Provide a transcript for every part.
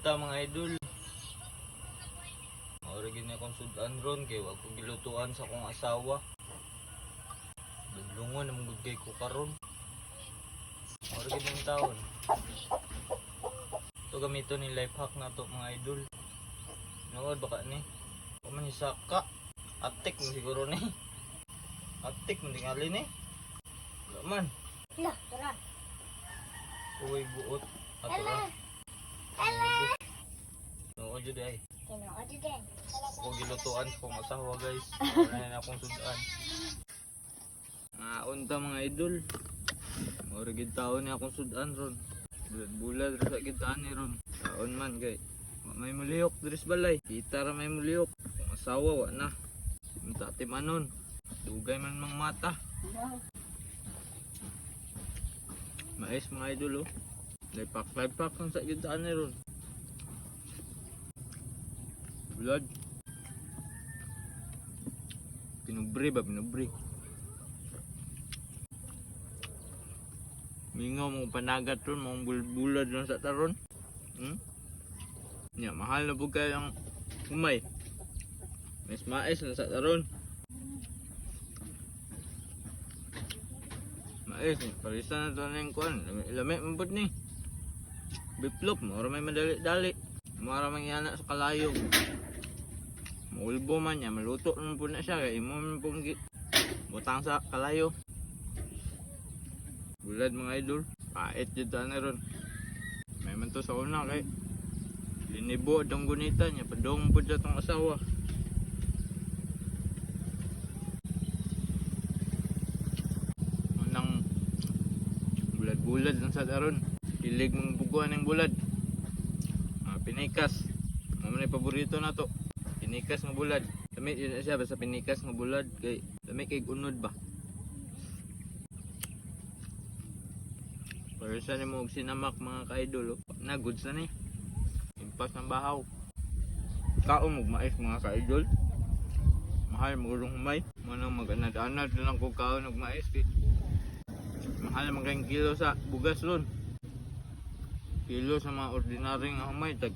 Unta mga idol. Maura gini akong sudan ron kay wag ko gilutuan sa akong asawa. Dudlungon ang gud kay ko karon. Maura gini ang taon. Ito gamito ni life hack na to mga idol. Nawad baka ni. Kuman ni saka. Atik mo siguro ni. Atik mo tingali ni. Wala man. Lah, tara. Uy buot. Ato. Jud ay. Tinuod din. Ako gilutuan sa kong asawa guys. Wala na akong sudan. Ah, unta mga idol. Mura gid taon ni akong sudan ron. Bulad-bulad ra sa gitaan ni ron. Taon man. Wa May muliyok dres balay. Kita ra may muliyok. Kung asawa wa na. Unta timanon. Dugay man mang mata. Mais mga idol oh. Lipak lipak ang sa gitaan ni ron. Bulad. Pinubre ba? Pinubre. Mingaw mong panagat ron, mong bulbulad lang sa taron. Hmm? Nya, mahal na po kayo ang umay. Mas mais na sa taron. Mais, palisan na to na yung kuhan. Lami, mabot ni. Biplop, mara may madali-dali. Mara may yana sa kalayog. Maulbo man niya, maluto naman po na siya. Kaya imo man pong butang sa kalayo. Bulad mga idol. Pait dito na ron. May man to sa una kay linibo ang gunita niya. Padong po siya tong asawa. Unang bulad-bulad lang sa daron. Kilig mong bukuan ng bulad. Ah, pinikas. Mga paborito na to. Pinikas nga bulad. Dami yun na siya basta pinikas nga bulad kay dami kay unod ba. Pero sa mo og sinamak mga ka-idol, oh. na goods na ni. Impas ng bahaw. Kaon mo mais mga ka-idol. Mahal mo urong humay. Manang mag-anad-anad na lang kung kaon og mais kay mahal man kayong kilo sa bugas ron. Kilo sa mga ordinaryong humay tag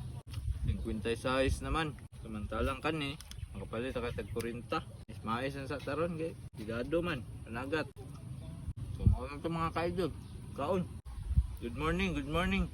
56 naman. Samantalang kan eh, makapalit ka tag 40. Is mais ang sa taron kay sigado man, panagat. So to mga kaidol. Kaon. Good morning, good morning.